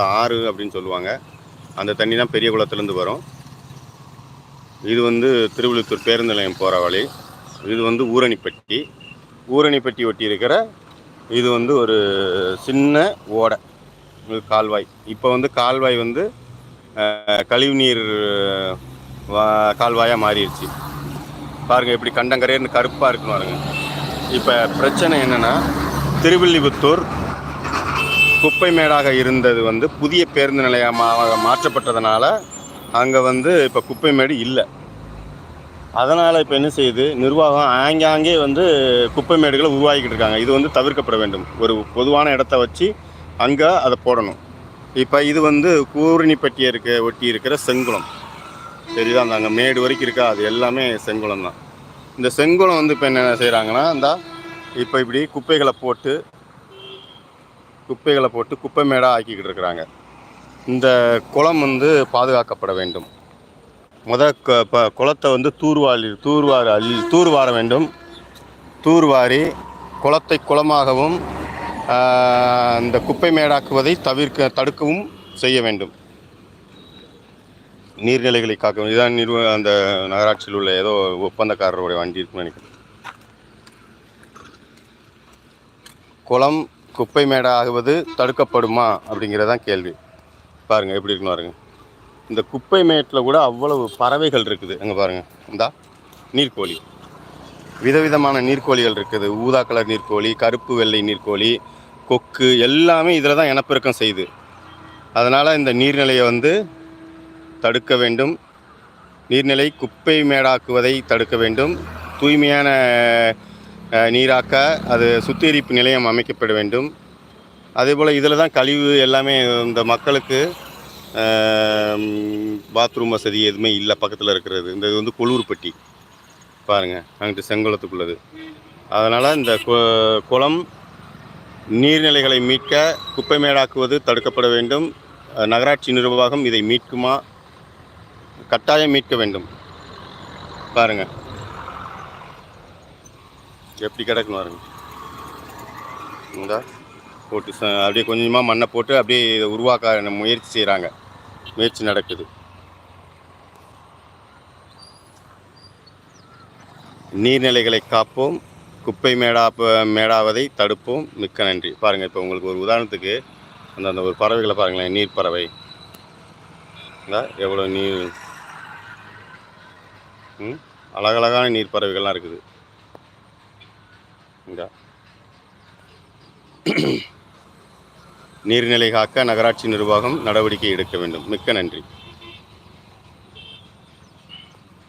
ஆறு அப்படின்னு சொல்லுவாங்க. அந்த தண்ணி தான் பெரிய குளத்துலேருந்து வரும். இது வந்து திருவிழுத்தூர் பேருந்து நிலையம் போகிற வழி. இது வந்து ஊரணிப்பட்டி. ஊரணிப்பட்டி ஒட்டி இருக்கிற இது வந்து ஒரு சின்ன ஓடை இது கால்வாய். இப்போ வந்து கால்வாய் வந்து கழிவுநீர் வா- கால்வாயாக மாறிடுச்சு. பாருங்கள் எப்படி கண்டங்கரையர்னு கருப்பாக இருக்குன்னு பாருங்கள் இப்போ பிரச்சனை என்னென்னா திருவில்லிபுத்தூர் குப்பை மேடாக இருந்தது வந்து புதிய பேருந்து நிலையமாக மாற்றப்பட்டதுனால அங்கே வந்து இப்போ குப்பை மேடு இல்லை. அதனால் இப்போ என்ன செய்யுது? நிர்வாகம் ஆங்காங்கே வந்து குப்பை மேடுகளை உருவாக்கிட்டு இருக்காங்க. இது வந்து தவிர்க்கப்பட வேண்டும். ஒரு பொதுவான இடத்த வச்சு அங்கே அதை போடணும். இப்போ இது வந்து கூரணிப்பட்டியை இருக்க ஒட்டி இருக்கிற செங்குளம். தெரியுதா? அந்த அங்கே மேடு வரைக்கும் இருக்கா? அது எல்லாமே செங்குளம் தான். இந்த செங்குளம் வந்து இப்போ என்ன செய்கிறாங்கன்னா இந்த இப்போ இப்படி குப்பைகளை போட்டு குப்பைகளை போட்டு குப்பை மேடாக ஆக்கிக்கிட்டு இருக்கிறாங்க. இந்த குளம் வந்து பாதுகாக்கப்பட வேண்டும். முத இப்போ குளத்தை வந்து தூர்வாரி தூர்வார அள்ளி தூர்வார வேண்டும். தூர்வாரி குளத்தை குளமாகவும் இந்த குப்பை மேடாக்குவதை தவிர்க்க தடுக்கவும் செய்ய வேண்டும். நீர்நிலைகளை காக்கவும் இதுதான் நிறுவ அந்த நகராட்சியில் உள்ள ஏதோ ஒப்பந்தக்காரருடைய வண்டி இருக்குன்னு நினைக்கிறேன். குளம் குப்பை மேடாகுவது தடுக்கப்படுமா அப்படிங்கிறதான் கேள்வி. பாருங்கள் எப்படி இருக்குன்னு பாருங்கள் இந்த குப்பை மேட்டில் கூட அவ்வளவு பறவைகள் இருக்குது. அங்கே பாருங்கள் இந்தா நீர்க்கோழி. விதவிதமான நீர்க்கோழிகள் இருக்குது. ஊதா கலர் நீர்க்கோழி கருப்பு வெள்ளை நீர்க்கோழி கொக்கு எல்லாமே இதில் தான் இனப்பெருக்கம் செய்யுது. அதனால் இந்த நீர்நிலையை வந்து தடுக்க வேண்டும். நீர்நிலை குப்பை மேடாக்குவதை தடுக்க வேண்டும். தூய்மையான நீராக்க அது சுத்திகரிப்பு நிலையம் அமைக்கப்பட வேண்டும். அதேபோல் இதில் தான் கழிவு எல்லாமே இந்த மக்களுக்கு பாத்ரூம் வசதி எதுவுமே இல்லை பக்கத்தில் இருக்கிறது. இந்த இது வந்து கொளூர்பட்டி. பாருங்கள் அங்கிட்டு செங்குளத்துக்குள்ளது அதனால் இந்த குளம் நீர்நிலைகளை மீட்க குப்பை மேடாக்குவது தடுக்கப்பட வேண்டும். நகராட்சி நிர்வாகம் இதை மீட்குமா? கட்டாயம் மீட்க வேண்டும். பாருங்கள் எப்படி கிடக்குன்னு பாருங்க. இந்த போட்டு அப்படியே கொஞ்சமாக மண்ணை போட்டு அப்படியே இதை உருவாக்க முயற்சி செய்கிறாங்க முயற்சி நடக்குது. நீர்நிலைகளை காப்போம். குப்பை மேடா மேடாவதை தடுப்போம். மிக்க நன்றி. பாருங்கள் இப்போ உங்களுக்கு ஒரு உதாரணத்துக்கு அந்த அந்த ஒரு பறவைகளை பாருங்களேன் நீர் பறவை எவ்வளோ நீர் அழகழகான நீர் பறவைகள்லாம் இருக்குது. இங்கே. நீர்நிலை காக்க நகராட்சி நிர்வாகம் நடவடிக்கை எடுக்க வேண்டும். மிக்க நன்றி.